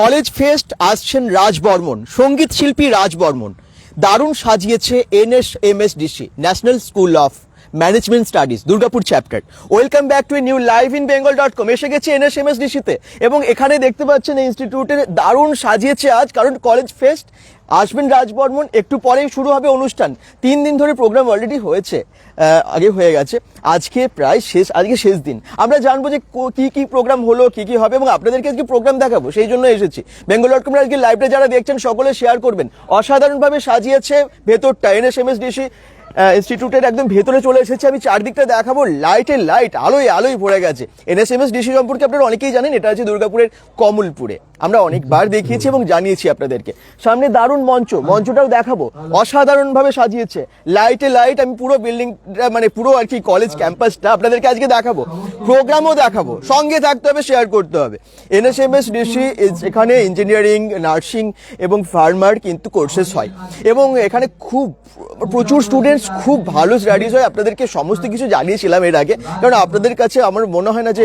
College fest আসছেন রাজবর্মন, সংগীত শিল্পী রাজবর্মন। দারুণ সাজিয়েছে NS MSDC national school of management studies, Durgapur chapter. Welcome back to new live in Bengal dot com. এসে গেছে এনএস এমএসডিসিতে এবং এখানে দেখতে পাচ্ছেন ইনস্টিটিউটের দারুণ সাজিয়েছে আজ, কারণ কলেজ ফেস্ট আসবেন রাজবর্মন, একটু পরেই শুরু হবে অনুষ্ঠান। তিন দিন ধরে প্রোগ্রাম অলরেডি হয়েছে আগে হয়ে গেছে। আজকে প্রায় শেষ, আজকে শেষ দিন। আমরা জানব যে কো- কি প্রোগ্রাম হলো, কি কি হবে, এবং আপনাদেরকে আজকে প্রোগ্রাম দেখাবো, সেই জন্য এসেছি। বেঙ্গল ডট কমের আজকে লাইভটা যারা দেখছেন, সকলে শেয়ার করবেন। অসাধারণভাবে সাজিয়েছে, ভেতরটা এনএস ডিসি ইনস্টিটিউটের একদম ভেতরে চলে এসেছে। আমি চারদিকটা দেখাবো লাইটে লাইট আলোয় আলোয় ভরে গেছে। এন এস এনএসএমএস ডিসি সম্পর্কে আপনারা অনেকেই জানেন, এটা আছে দুর্গাপুরের কমলপুরে। আমরা অনেকবার দেখিয়েছি এবং জানিয়েছি আপনাদেরকে। সামনে দারুণ মঞ্চ, মঞ্চটাও দেখাবো। অসাধারণভাবে সাজিয়েছে। লাইটে লাইট আমি পুরো বিল্ডিংটা মানে পুরো আর কি কলেজ ক্যাম্পাসটা আপনাদেরকে আজকে দেখাবো। প্রোগ্রামও দেখাবো। সঙ্গে থাকতে হবে শেয়ার করতে হবে। এনএসএমএস ডিসি এখানে ইঞ্জিনিয়ারিং নার্সিং এবং ফার্মার কিন্তু কোর্সেস হয়। এবং এখানে খুব, প্রচুর স্টুডেন্টস খুব ভালো স্টাডিজ হয়। আপনাদেরকে সমস্ত কিছু জানিয়েছিলাম এর আগে। কারণ আপনাদের কাছে আমার মনে হয় না যে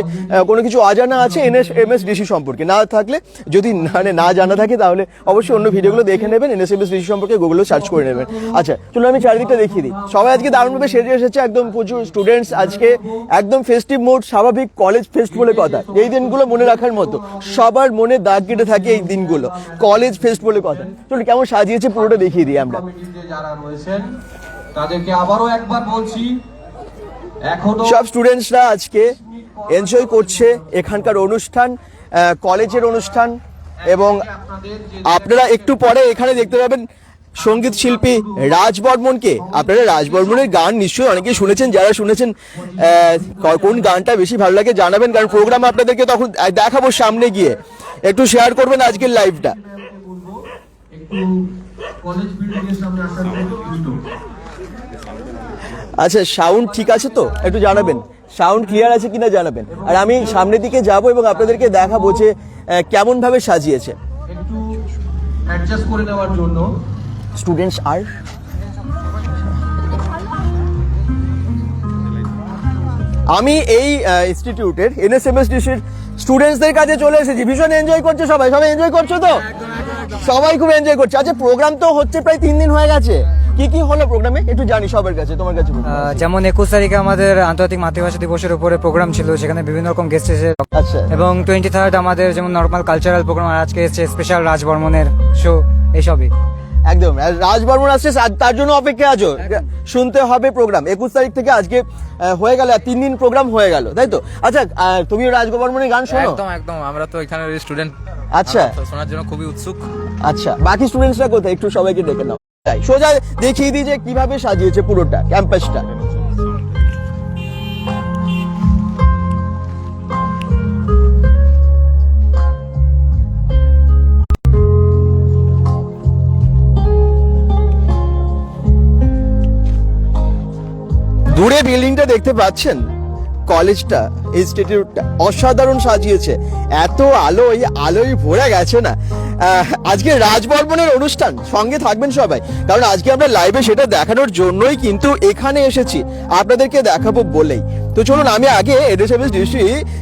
কোনো কিছু অজানা আছে এনএস এমএস ডিসি সম্পর্কে। না থাকলে যদি মানে না জানা থাকে তাহলে অবশ্যই অন্য ভিডিওগুলো দেখে নেবেন এনএস এমএস ডিসি সম্পর্কে গুগলে সার্চ করে নেবেন। আচ্ছা চলুন আমি চারিদিকটা দেখিয়ে দিই। সবাই আজকে দারুণভাবে সেজে এসেছে একদম প্রচুর স্টুডেন্টস আজকে একদম ফেস্টিভ মোড স্বাভাবিক কলেজ ফেস্ট বলে কথা। এই দিনগুলো মনে রাখার মতো সবার মনে দাগ কেটে থাকে এই দিনগুলো কলেজ ফেস্ট বলে কথা। চলুন কেমন সাজিয়েছে পুরোটা দেখিয়ে দিই আমরা। যারা রয়েছেন তাদেরকে আবারও একবার বলছি এখনও সব স্টুডেন্টসরা আজকে এনজয় করছে এখানকার অনুষ্ঠান কলেজের অনুষ্ঠান এবং আপনারা একটু পরে এখানে দেখতে পাবেন সংগীত শিল্পী রাজ বর্মনকে। আপনারা রাজ বর্মনের গান নিশ্চয়ই অনেকেই শুনেছেন, যারা শুনেছেন কোন গানটা বেশি ভালো লাগে জানাবেন, কারণ প্রোগ্রাম আপনাদেরকে তখন দেখাবো সামনে গিয়ে। একটু শেয়ার করবেন আজকের লাইভটা আচ্ছা সাউন্ড ঠিক আছে তো? একটু জানাবেন। সাউন্ড ক্লিয়ার আছে কিনা জানাবেন। আর আমি সামনের দিকে যাব এবং আপনাদেরকে দেখাবো যে কেমন ভাবে সাজিয়েছে। অ্যাডজাস্ট করে নেওয়ার জন্য। স্টুডেন্টস আর আমি এই ইনস্টিটিউটের এনএসএমএসডিসির স্টুডেন্টসদের কাছে চলে এসেছি। ভীষণ এনজয় করছে সবাই? সবাই এনজয় করছ তো? সবাই খুব এনজয় করছে। আচ্ছা প্রোগ্রাম তো হচ্ছে প্রায় তিন দিন হয়ে গেছে। কি কি হলো প্রোগ্রামে একটু জানি সবার কাছে তোমার কাছে যেমন একুশ তারিখে আমাদের আন্তর্জাতিক মাতৃভাষা দিবসের উপরে প্রোগ্রাম ছিল সেখানে বিভিন্ন রকম গেস্ট এসে আচ্ছা। এবং টোয়েন্টি থার্ড আমাদের যেমন নর্মাল কালচারাল প্রোগ্রাম আর আজকে এসেছে স্পেশাল রাজ বর্মনের শো এইসবই। একদম আর রাজ বর্মন আসছে তার জন্য অপেক্ষা আছো। শুনতে হবে প্রোগ্রাম একুশ তারিখ থেকে আজকে আহ, হয়ে গেল আর তিন দিন প্রোগ্রাম হয়ে গেল তাই তো? আচ্ছা আহ, তুমিও রাজ গান শোনো? একদম একদম আমরা তো এখানে স্টুডেন্ট আচ্ছা। শোনার জন্য খুবই উৎসুক। আচ্ছা বাকি স্টুডেন্টসরা কোথায়? একটু সবাইকে ডেকে নাও। তাই, সোজা দেখিয়ে দিই যে কীভাবে সাজিয়েছে পুরোটা ক্যাম্পাসটা। দূরে বিল্ডিংটা দেখতে পাচ্ছেন? কলেজটা ইনস্টিটিউটটা অসাধারণ সাজিয়েছে। এত আলো, এই আলোয় ভরে গেছে না। আজকে রাজবর্মনের অনুষ্ঠান, সঙ্গে থাকবেন সবাই। কারণ আজকে আমরা লাইভে সেটা দেখানোর জন্যই কিন্তু এখানে এসেছি। আপনাদেরকে দেখাবো বলেই। তো চলুন, আমি আগে এনএসএমএস ডিসি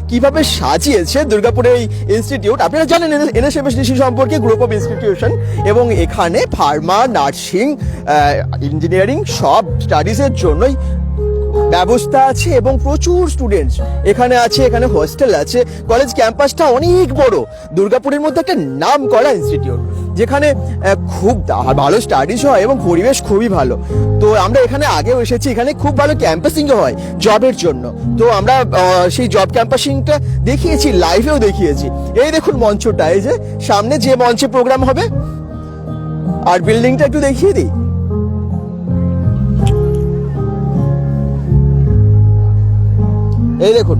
কীভাবে সাজিয়েছে দুর্গাপুরের এই ইনস্টিটিউট আপনারা জানেন এনএসএমএস ডিসি সম্পর্কে গ্রুপ অফ ইনস্টিটিউশন এবং এখানে ফার্মা নার্সিং ইঞ্জিনিয়ারিং সব স্টাডিজের জন্যই ব্যবস্থা আছে এবং প্রচুর স্টুডেন্টস এখানে আছে, এখানে হোস্টেল আছে। কলেজ ক্যাম্পাসটা অনেক বড়। দুর্গাপুরের মধ্যে একটা নাম করা ইনস্টিটিউট যেখানে খুব ভালো স্টাডিজ হয় এবং পরিবেশ খুবই ভালো। তো আমরা এখানে আগেও এসেছি, এখানে খুব ভালো ক্যাম্পাসিং হয় জবের জন্য। তো আমরা সেই জব ক্যাম্পাসিংটা দেখিয়েছি লাইভেও দেখিয়েছি। এই দেখুন মঞ্চটা, এই যে সামনে যে মঞ্চে প্রোগ্রাম হবে, আর বিল্ডিংটা একটু দেখিয়ে দিই। এই দেখুন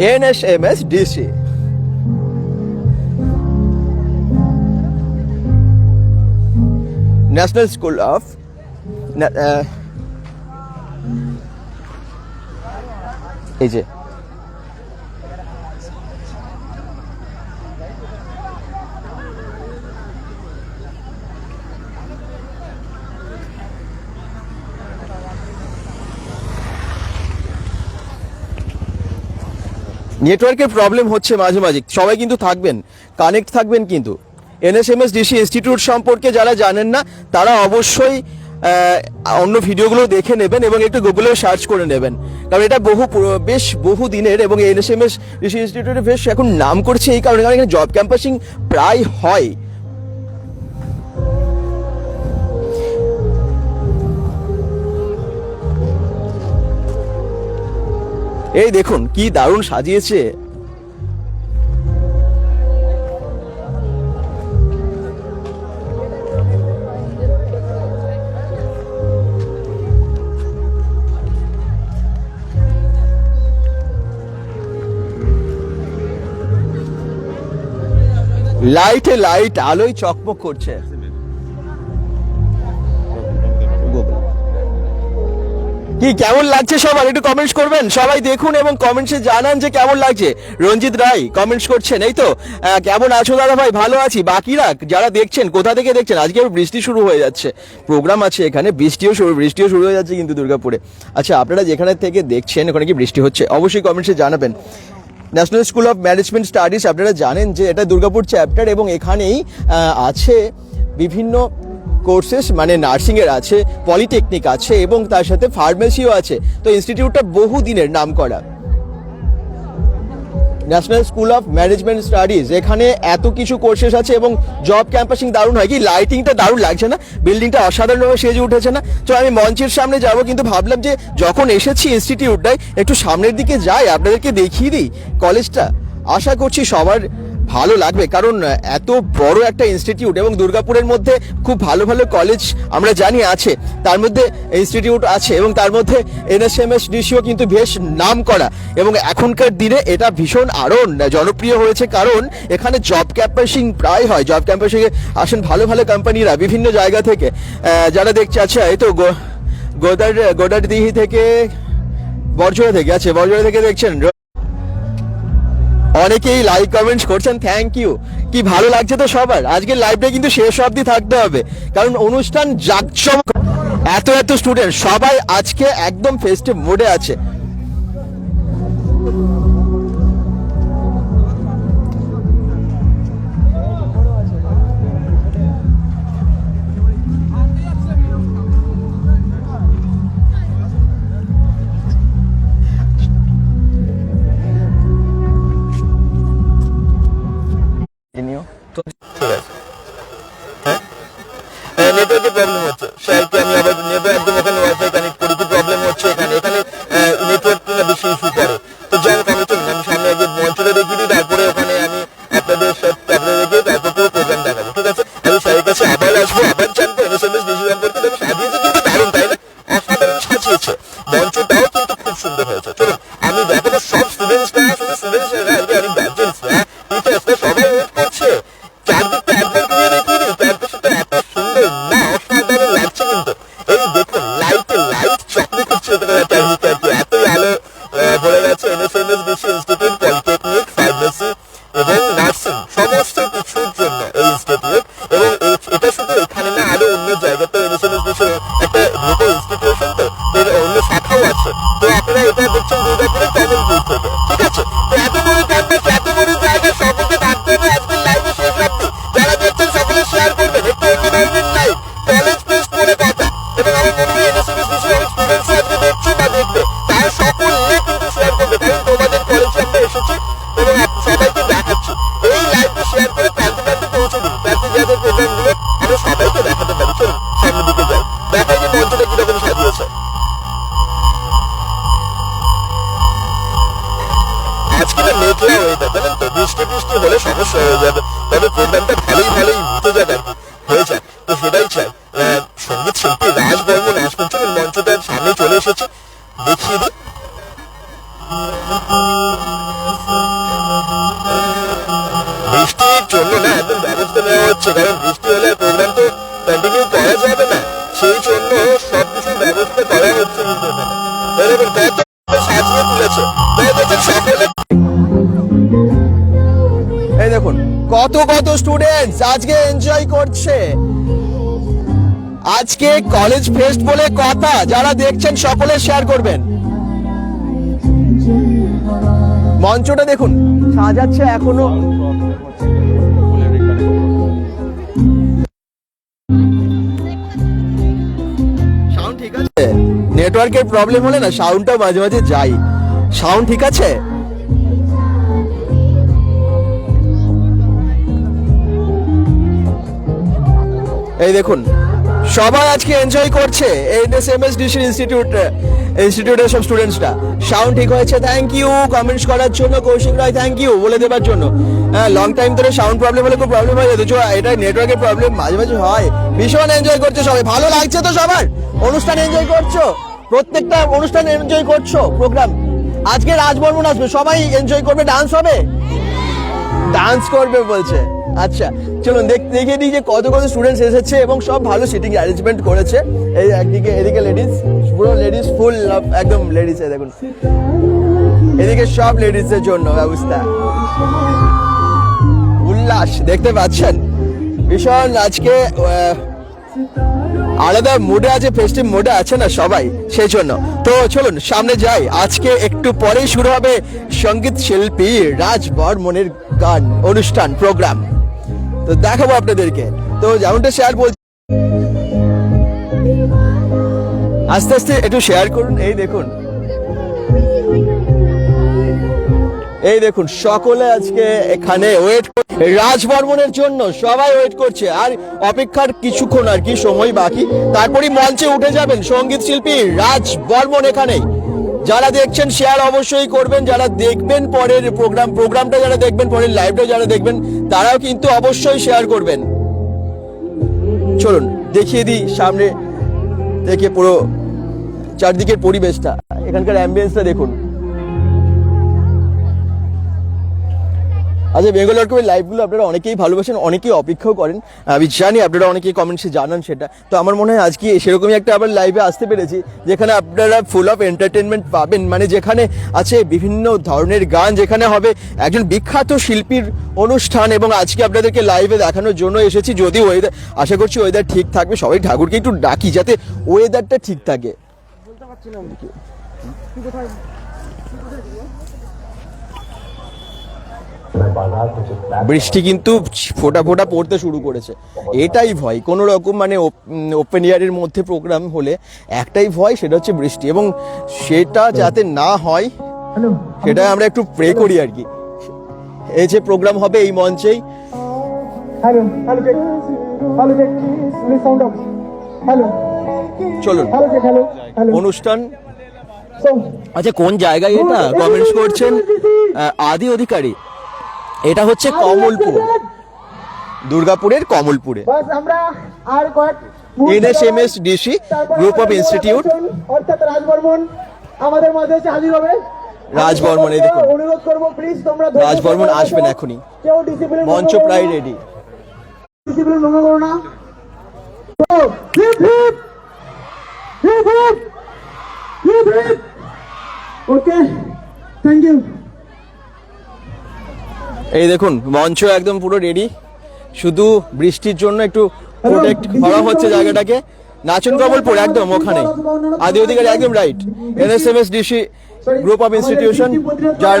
N S M NSMS DC national school of এই যে নেটওয়ার্কের প্রবলেম হচ্ছে মাঝে মাঝে। সবাই কিন্তু থাকবেন কানেক্ট থাকবেন কিন্তু। এনএসএমএস, ডিসি, ইনস্টিটিউট সম্পর্কে যারা জানেন না, তারা অবশ্যই অন্য ভিডিওগুলো দেখে নেবেন এবং একটু গুগলে সার্চ করে নেবেন। কারণ এটা বহু বেশ বহু দিনের এবং এনএসএমএস, ডিসি ইনস্টিটিউটে বেশ এখন নাম করছে এই কারণে, কারণ এখানে জব ক্যাম্পাসিং প্রায় হয়। এই দেখুন কি দারুণ সাজিয়েছে। লাইটে লাইট আলোয় চকমক করছে। কি, কেমন লাগছে সবার? একটু কমেন্টস করবেন? সবাই দেখুন এবং কমেন্টসে জানান যে কেমন লাগছে। রঞ্জিত রায় কমেন্টস করছেন, এই তো? কেমন আছো দাদা ভাই? ভালো আছি। বাকিরা, যারা দেখছেন, কোথা থেকে দেখছেন? আজকে বৃষ্টি শুরু হয়ে যাচ্ছে। প্রোগ্রাম আছে এখানে, বৃষ্টিও শুরু বৃষ্টিও শুরু হয়ে যাচ্ছে কিন্তু দুর্গাপুরে। আচ্ছা আপনারা যেখানে থেকে দেখছেন ওখানে কি বৃষ্টি হচ্ছে? অবশ্যই কমেন্টসে জানাবেন। National school of management studies আপনারা জানেন যে এটা দুর্গাপুর চ্যাপ্টার এবং এখানেই আছে বিভিন্ন কোর্সেস মানে নার্সিং এর আছে পলিটেকনিক আছে, এবং তার সাথে ফার্মেসিও আছে। তো ইনস্টিটিউটটা বহু দিনের নাম করা। National school of management studies এখানে এত কিছু কোর্সেস আছে এবং জব ক্যাম্পাসিং দারুণ হয়। কি লাইটিংটা দারুণ লাগছে না? বিল্ডিংটা অসাধারণভাবে সেজে উঠেছে না? তো আমি মঞ্চের সামনে যাব, কিন্তু ভাবলাম যে যখন এসেছি ইনস্টিটিউটটায় একটু সামনের দিকে যাই, আপনাদেরকে দেখিয়ে দিই কলেজটা আশা করছি সবার ভালো লাগবে। কারণ এত বড় একটা ইনস্টিটিউট এবং দুর্গাপুরের মধ্যে খুব ভালো ভালো কলেজ আমরা জানি আছে। তার মধ্যে ইনস্টিটিউট আছে এবং তার মধ্যে এনএসএমএস ডিসিও কিন্তু বেশ নাম করা এবং এখনকার দিনে এটা ভীষণ আরও জনপ্রিয় হয়েছে কারণ, এখানে জব ক্যাম্পাসিং প্রায় হয়। জব ক্যাম্পাসিংয়ে আসেন ভালো ভালো কোম্পানিরা বিভিন্ন জায়গা থেকে। যারা দেখছে আচ্ছা এই তো গোদার গোদারদিহি থেকে বর্জরা থেকে আছে বর্জরা থেকে দেখছেন। অনেকেই লাইক কমেন্টস করছেন থ্যাংক ইউ কি ভালো লাগছে তো সবার? আজকের লাইভটা কিন্তু শেষ অবধি থাকতে হবে। কারণ অনুষ্ঠান জাকজমক এত এত স্টুডেন্ট সবাই আজকে একদম ফেস্টিভ মোডে আছে। বৃষ্টির জন্য না একদম ব্যবস্থা নেওয়া হচ্ছে, কারণ বৃষ্টি হলে প্রোগ্রাম তো কন্টিনিউ করা যাবে না। সেই জন্য সব কিছু ব্যবস্থা করা হচ্ছে কত এই দেখুন, কত কত স্টুডেন্টস আজকে এনজয় করছে। আজকে কলেজ ফেস্ট বলে কথা, যারা দেখছেন সকলে শেয়ার করবেন। মঞ্চটা দেখুন। সাজাচ্ছে এখনও। নেটওয়ার্কের প্রবলেম হলে না সাউন্ডটা মাঝে মাঝে যাই। সাউন্ড ঠিক আছে? এই দেখুন, সবাই আজকে এনজয় করছে এনএসএমএসডিসি ইনস্টিটিউট। ইনস্টিটিউটের সব স্টুডেন্টসরা সাউন্ড ঠিক হয়েছে থ্যাংক ইউ কমেন্টস করার জন্য কৌশিক রায় থ্যাংক ইউ বলে দেবার জন্য। হ্যাঁ লং টাইম ধরে সাউন্ড প্রবলেম হলে খুব প্রবলেম হয়ে যেত এটা নেটওয়ার্কের প্রবলেম মাঝে মাঝে হয়। ভীষণ এনজয় করছে সবাই। ভালো লাগছে তো সবার? অনুষ্ঠান এনজয় করছ? প্রত্যেকটা অনুষ্ঠান এনজয় করছ? প্রোগ্রাম আজকে রাজবর্মন আসবে। সবাই এনজয় করবে। ডান্স হবে? ডান্স করবে বলছে। আচ্ছা চলুন দেখ দিই যে কত কত স্টুডেন্টস এসেছে এবং সব ভালো সিটিং অ্যারেঞ্জমেন্ট করেছে। এই একদিকে, এদিকে লেডিস পুরো লেডিস ফুল একদম লেডিস দেখুন। এদিকে সব লেডিসের জন্য ব্যবস্থা। উল্লাস, দেখতে পাচ্ছেন? ভীষণ আজকে আলাদা মুডে আছে ফেস্টিভ মুডে আছে না সবাই সেই জন্য তো চলুন, সামনে যাই। আজকে একটু পরেই শুরু হবে সংগীত শিল্পী রাজ বর্মনের গান, অনুষ্ঠান প্রোগ্রাম তো দেখাবো আপনাদেরকে। তো যেমনটা শেয়ার বল আস্তে আস্তে একটু শেয়ার করুন। এই দেখুন। এই দেখুন, সকলে আজকে এখানে ওয়েট রাজ বর্মনের জন্য সবাই ওয়েট করছে। আর অপেক্ষার কিছুক্ষণ আর কি সময় বাকি। তারপরই মঞ্চে উঠে যাবেন সংগীত শিল্পী রাজ বর্মন এখানে যারা দেখছেন শেয়ার অবশ্যই করবেন। যারা দেখবেন পরের প্রোগ্রাম প্রোগ্রামটা যারা দেখবেন, পরের লাইভটা যারা দেখবেন, তারাও কিন্তু অবশ্যই শেয়ার করবেন। চলুন, দেখিয়ে দিই সামনে থেকে পুরো চারদিকের পরিবেশটা। এখানকার অ্যাম্বিয়েন্সটা দেখুন। আচ্ছা বেঙ্গল ডট কমের লাইভগুলো আপনারা অনেকেই ভালোবাসেন, অনেকেই অপেক্ষাও করেন। আমি জানি আপনারা অনেকেই কমেন্টসে জানান সেটা। তো আমার মনে হয় আজকে সেরকমই একটা আবার লাইভে আসতে পেরেছি, যেখানে আপনারা ফুল অফ এন্টারটেনমেন্ট পাবেন। মানে যেখানে আছে বিভিন্ন ধরনের গান, যেখানে হবে একজন বিখ্যাত শিল্পীর অনুষ্ঠান। এবং আজকে আপনাদেরকে লাইভে দেখানোর জন্য এসেছি। যদি ওয়েদার আশা করছি ওয়েদার ঠিক থাকবে। সবাই ঠাকুরকে একটু ডাকি যাতে ওয়েদারটা ঠিক থাকে। বৃষ্টি কিন্তু ফোটা ফোটা পড়তে শুরু করেছে। এটাই ভয়। কোনো রকম মানে ওপেন ইয়ারের মধ্যে প্রোগ্রাম হলে একটাই ভয় সেটা হচ্ছে বৃষ্টি। এবং সেটা যাতে না হয় সেটা আমরা একটু প্রে করি আর কি। এই যে প্রোগ্রাম হবে এই মঞ্চেই। চলুন. অনুষ্ঠান। আচ্ছা কোন জায়গায় এটা? কমেন্টস করছেন? আদি অধিকারী। এটা হচ্ছে কমলপুর দুর্গাপুরের কমলপুরে বাস আমরা আর কয়েক NSMS DC group of institute অর্থাৎ রাজবর্মন আমাদের মাঝে এসে হাজির হবে রাজবর্মন, এই দেখুন। অনুরোধ করব প্লিজ তোমরা রাজবর্মন আসবেন এখনই। কেউ ডিসিপ্লিন মঞ্চ প্রায় রেডি ডিসিপ্লিন ভঙ্গ করো না তো hip hip hip hip hip hip okay thank you এই দেখুন মঞ্চ একদম পুরো রেডি শুধু বৃষ্টির জন্য একটু প্রোটেক্ট করা হচ্ছে জায়গাটাকে। নাচন কমলপুর একদম ওখানে। আদি অধিকারী একদম right NSMS DC group of institution যার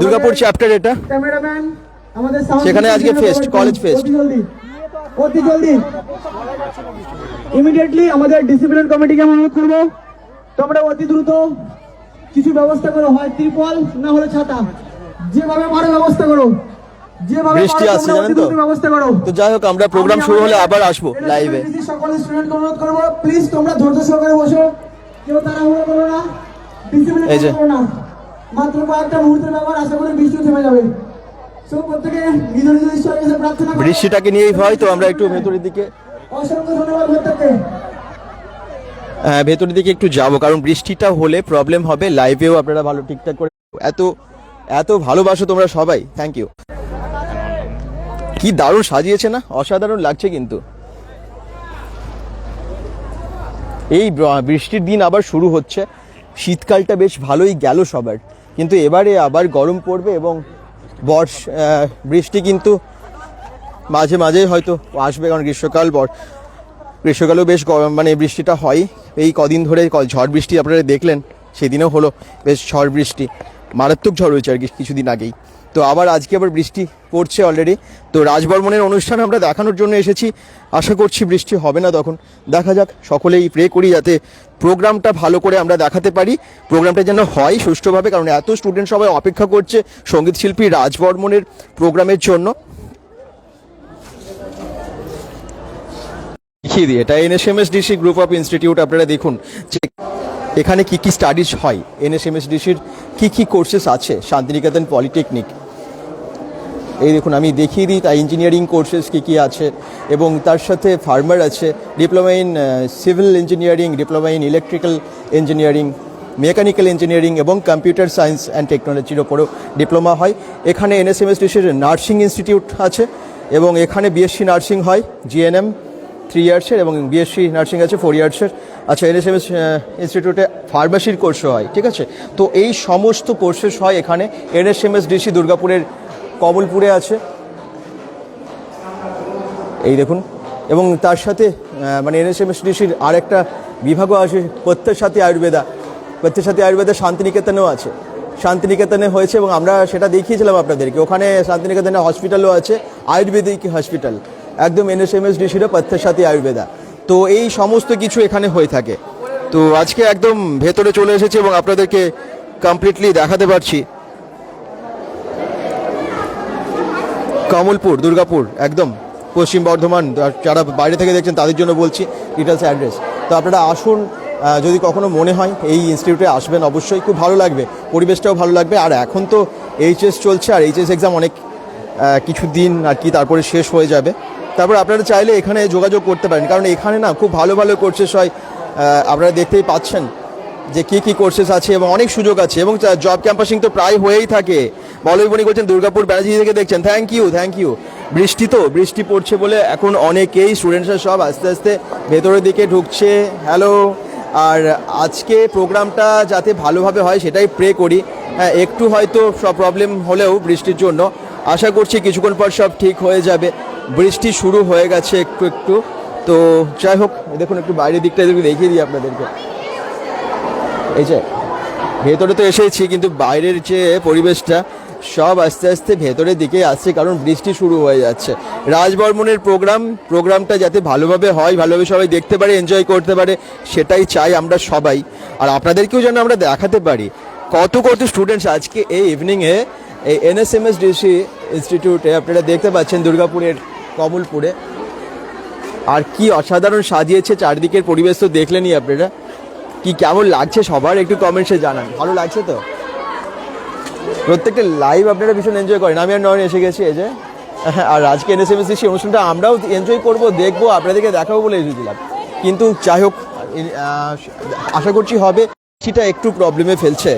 দুর্গাপুর চ্যাপ্টার এটা। সেখানে আজকে ফেস্ট কলেজ ফেস্ট অতি জলদি অতি জলদি। ইমিডিয়েটলি আমাদের ডিসিপ্লিন কমিটিকে আমি অনুরোধ করব। তোমরা অতি দ্রুত কিছু ব্যবস্থা করো হয় ত্রিপল না হলে ছাতা। যেভাবে পারো ব্যবস্থা করো বৃষ্টি আসছে জানেন তো? তো যাই হোক আমরা প্রোগ্রাম শুরু হলে আবার আসব লাইভে সকল স্টুডেন্টকে অনুরোধ করব। প্লিজ তোমরা ধৈর্য সহকারে বসো। কেউ তাড়াহুড়ো করো না। ডিসিপ্লিন করো না। মাত্র কয়েকটা মুহূর্তের ব্যাপার আশা করি বৃষ্টি থেমে যাবে। বৃষ্টিটাকে নিয়েই ভয় তো আমরা একটু ভেতরের দিকে হ্যাঁ ভেতরের দিকে একটু যাব কারণ বৃষ্টিটা হলে প্রবলেম হবে। লাইভেও আপনারা ভালো ঠিকঠাক করে এত এত ভালোবাসো তোমরা সবাই। থ্যাংক ইউ কি দারুণ সাজিয়েছে না? অসাধারণ লাগছে কিন্তু। এই বৃষ্টির দিন আবার শুরু হচ্ছে। শীতকালটা বেশ ভালোই গেল সবার। কিন্তু এবারে আবার গরম পড়বে এবং বর্ষ বৃষ্টি কিন্তু মাঝে মাঝেই হয়তো আসবে কারণ গ্রীষ্মকাল বর- গ্রীষ্মকালেও বেশ মানে বৃষ্টিটা হয়। এই কদিন ধরে ঝড় বৃষ্টি আপনারা দেখলেন, সেদিনও হলো বেশ ঝড় বৃষ্টি। মারাত্মক ঝড় হয়েছে আর কি কিছুদিন আগেই। তো আবার আজকে আবার বৃষ্টি পড়ছে অলরেডি তো রাজবর্মনের অনুষ্ঠান আমরা দেখানোর জন্য এসেছি। আশা করছি বৃষ্টি হবে না তখন। দেখা যাক, সকলেই প্রে করি যাতে প্রোগ্রামটা ভালো করে আমরা দেখাতে পারি। প্রোগ্রামটা যেন হয় সুষ্ঠুভাবে, কারণ এত স্টুডেন্ট সবাই অপেক্ষা করছে সংগীত শিল্পী রাজবর্মনের প্রোগ্রামের জন্য। দেখিয়ে দিই, এটা এনএসএমএসডিসি গ্রুপ অফ ইনস্টিটিউট আপনারা দেখুন। এখানে কি কি স্টাডিজ হয়? এনএসএমএসডিসির কি কি কোর্সেস আছে? শান্তিনিকেতন পলিটেকনিক এই দেখুন, আমি দেখিয়ে দিই, তাই ইঞ্জিনিয়ারিং কোর্সেস কী কী আছে, এবং তার সাথে ফার্মার আছে diploma in civil engineering diploma in electrical engineering mechanical engineering এবং কম্পিউটার সায়েন্স অ্যান্ড টেকনোলজির ওপরও ডিপ্লোমা হয়। এখানে এনএসএমএসডিসির নার্সিং ইনস্টিটিউট আছে, এবং এখানে বিএসসি নার্সিং হয় জিএনএম থ্রি ইয়ার্সের এবং বিএসসি নার্সিং আছে ফোর ইয়ার্সের আচ্ছা এনএসএমএস ইনস্টিটিউটে ফার্মাসির কোর্সও হয়, ঠিক আছে? তো এই সমস্ত কোর্সেস হয় এখানে। এনএসএমএস ডিসি দুর্গাপুরের কমলপুরে আছে। এই দেখুন। এবং তার সাথে মানে এনএসএমএসডিসির আর একটা বিভাগও আছে পথ্যের সাথে আয়ুর্বেদা। পথ্যের সাথে আয়ুর্বেদা শান্তিনিকেতনেও আছে। শান্তিনিকেতনে হয়েছে এবং আমরা সেটা দেখিয়েছিলাম আপনাদেরকে। ওখানে শান্তিনিকেতনে হসপিটালও আছে, আয়ুর্বেদিক হসপিটাল একদম এনএসএমএসডিসিরও পথ্যের সাথে আয়ুর্বেদা। তো এই সমস্ত কিছু এখানে হয়ে থাকে। তো আজকে একদম ভেতরে চলে এসেছে এবং আপনাদেরকে কমপ্লিটলি দেখাতে পারছি। কমলপুর, দুর্গাপুর, একদম। পশ্চিম বর্ধমান যারা বাইরে থেকে দেখছেন তাদের জন্য বলছি ডিটেলস অ্যাড্রেস তো আপনারা আসুন যদি কখনো মনে হয় এই ইনস্টিটিউটে আসবেন অবশ্যই। খুব ভালো লাগবে, পরিবেশটাও ভালো লাগবে। আর এখন তো এইচএস চলছে, আর এইচএস এক্সাম অনেক কিছু দিন আর কি তারপরে শেষ হয়ে যাবে। তারপর আপনারা চাইলে এখানে যোগাযোগ করতে পারেন। কারণ এখানে না খুব ভালো ভালো কোর্সেস হয়। আপনারা দেখতেই পাচ্ছেন যে কি কি কোর্সেস আছে এবং অনেক সুযোগ আছে এবং জব ক্যাম্পাসিং তো প্রায় হয়েই থাকে। বলই বনি করছেন দুর্গাপুর ব্যানার্জি থেকে দেখছেন। থ্যাংক ইউ থ্যাংক ইউ বৃষ্টি তো, বৃষ্টি পড়ছে বলে এখন অনেকেই স্টুডেন্টসরা সব আস্তে আস্তে ভেতরের দিকে ঢুকছে। হ্যালো আর আজকে প্রোগ্রামটা যাতে ভালোভাবে হয় সেটাই প্রে করি। হ্যাঁ একটু হয়তো সব প্রবলেম হলেও বৃষ্টির জন্য। আশা করছি কিছুক্ষণ পর সব ঠিক হয়ে যাবে। বৃষ্টি শুরু হয়ে গেছে একটু একটু। তো যাই হোক, দেখুন একটু বাইরের দিকটা একটু দেখিয়ে দিই আপনাদেরকে। এই যে, ভেতরে তো এসেছি, কিন্তু বাইরের যে পরিবেশটা, সব আস্তে আস্তে ভেতরের দিকে আসছে, কারণ বৃষ্টি শুরু হয়ে যাচ্ছে। রাজবর্মনের প্রোগ্রাম, প্রোগ্রামটা যাতে ভালোভাবে হয়, ভালোভাবে সবাই দেখতে পারে এনজয় করতে পারে, সেটাই চাই আমরা সবাই। আর আপনাদেরকেও যেন আমরা দেখাতে পারি, কত কত স্টুডেন্টস আজকে এই ইভিনিংয়ে এই এনএসএমএস ডিসি ইনস্টিটিউটে আপনারা দেখতে পাচ্ছেন দুর্গাপুরের কমলপুরে। আর কি অসাধারণ সাজিয়েছে চারদিকের পরিবেশ তো দেখলেনই আপনারা। কি কেমন লাগছে সবার একটু কমেন্টসে জানান। ভালো লাগছে তো? প্রত্যেকটা লাইভ আপনারা ভীষণ এনজয় করেন। আমি আর নয়ন এসে গেছি এই যে। আর আজকে এনএসএমএস সেই অনুষ্ঠানটা আমরাও এনজয় করব, দেখব, আপনাদেরকে দেখাবো বলে এসেছিলাম কিন্তু যাই হোক আশা করছি হবে। সেটা একটু প্রবলেমে ফেলছে।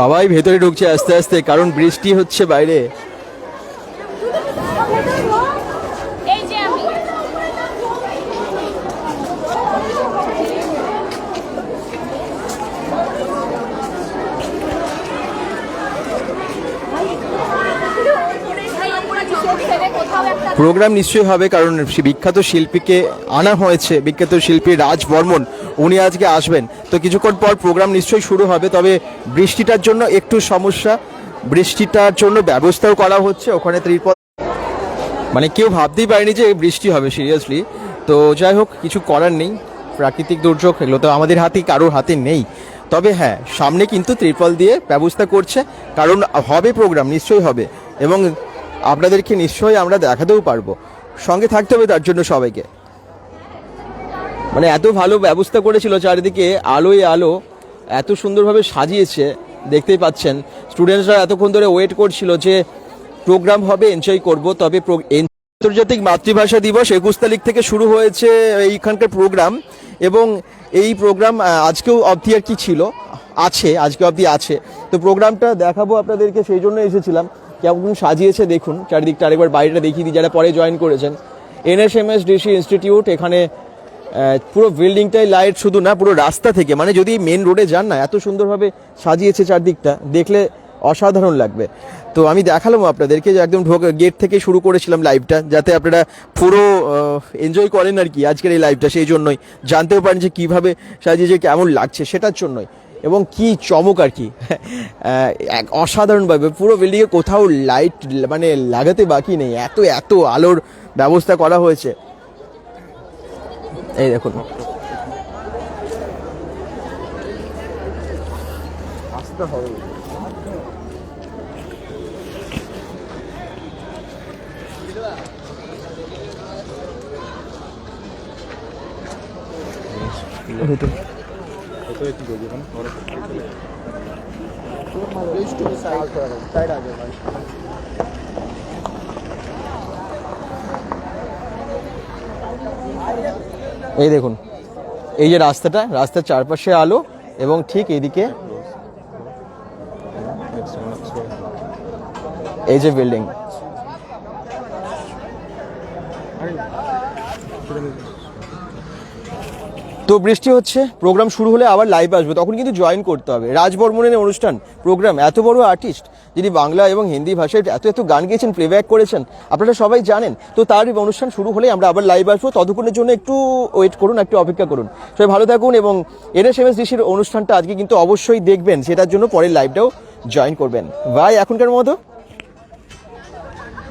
সবাই ভেতরে ঢুকছে আস্তে আস্তে কারণ বৃষ্টি হচ্ছে বাইরে এই যে আমি কোথাও একটা প্রোগ্রাম নিশ্চয়ই হবে, কারণ বিখ্যাত শিল্পীকে আনা হয়েছে, বিখ্যাত শিল্পী রাজ বর্মন, উনি আজকে আসবেন। তো কিছুক্ষণ পর প্রোগ্রাম নিশ্চয়ই শুরু হবে, তবে বৃষ্টিটার জন্য একটু সমস্যা। বৃষ্টিটার জন্য ব্যবস্থাও করা হচ্ছে, ওখানে ত্রিপল মানে কেউ ভাবতেই পারেনি যে বৃষ্টি হবে সিরিয়াসলি তো যাই হোক, কিছু করার নেই, প্রাকৃতিক দুর্যোগ, এগুলো তো আমাদের হাতেই, কারোর হাতে নেই। তবে হ্যাঁ সামনে কিন্তু ত্রিপল দিয়ে ব্যবস্থা করছে, কারণ হবে প্রোগ্রাম, নিশ্চয়ই হবে। এবং আপনাদেরকে নিশ্চয়ই আমরা দেখাতেও পারব। সঙ্গে থাকতে হবে তার জন্য সবাইকে। মানে এত ভালো ব্যবস্থা করেছিল চারিদিকে, আলোয় আলো, এত সুন্দরভাবে সাজিয়েছে, দেখতেই পাচ্ছেন। স্টুডেন্টসরা এতক্ষণ ধরে ওয়েট করছিল যে প্রোগ্রাম হবে এনজয় করব, তবে আন্তর্জাতিক মাতৃভাষা দিবস একুশ তারিখ থেকে শুরু হয়েছে এইখানকার প্রোগ্রাম এবং এই প্রোগ্রাম আজকেও অবধি আর কি ছিল, আছে, আজকে অবধি আছে। তো প্রোগ্রামটা দেখাবো আপনাদেরকে, সেই জন্য এসেছিলাম। কেমন সাজিয়েছে দেখুন, চারিদিকটা আরেকবার বাইরেটা দেখিয়ে দিই, যারা পরে জয়েন করেছেন। এনএসএমএস ডিসি ইনস্টিটিউট এখানে পুরো বিল্ডিংটাই লাইট শুধু না, পুরো রাস্তা থেকে মানে যদি মেন রোডে যান না, এত সুন্দরভাবে সাজিয়েছে চারদিকটা, দেখলে অসাধারণ লাগবে। তো আমি দেখালাম আপনাদেরকে যে একদম ঢোক গেট থেকে শুরু করেছিলাম লাইভটা যাতে আপনারা পুরো এনজয় করেন আর কি আজকের এই লাইভটা সেই জন্যই। জানতেও পারেন যে কীভাবে সাজিয়েছে, কেমন লাগছে, সেটার জন্যই। এবং কি চমক আর কি। এক অসাধারণভাবে পুরো বিল্ডিংয়ে কোথাও লাইট মানে লাগাতে বাকি নেই। এত এত আলোর ব্যবস্থা করা হয়েছে। এই দেখুন। এই দেখুন এই যে রাস্তাটা রাস্তার চারপাশে আলো এবং ঠিক এদিকে এই যে বিল্ডিং তো বৃষ্টি হচ্ছে প্রোগ্রাম শুরু হলে আবার লাইভ আসবে, তখন কিন্তু জয়েন করতে হবে। রাজবর্মনের অনুষ্ঠান প্রোগ্রাম এত বড় আর্টিস্ট যিনি বাংলা এবং হিন্দি ভাষায় এত এত গান গেয়েছেন প্লেব্যাক করেছেন, আপনারা সবাই জানেন। তো তার অনুষ্ঠান শুরু হলে আমরা আবার লাইভ আসব, ততক্ষণের জন্য একটু ওয়েট করুন, একটু অপেক্ষা করুন। সবাই ভালো থাকুন এবং এনএস এম এস ডিসির অনুষ্ঠানটা আজকে কিন্তু অবশ্যই দেখবেন, সেটার জন্য পরের লাইভটাও জয়েন করবেন। ভাই, এখনকার মতো?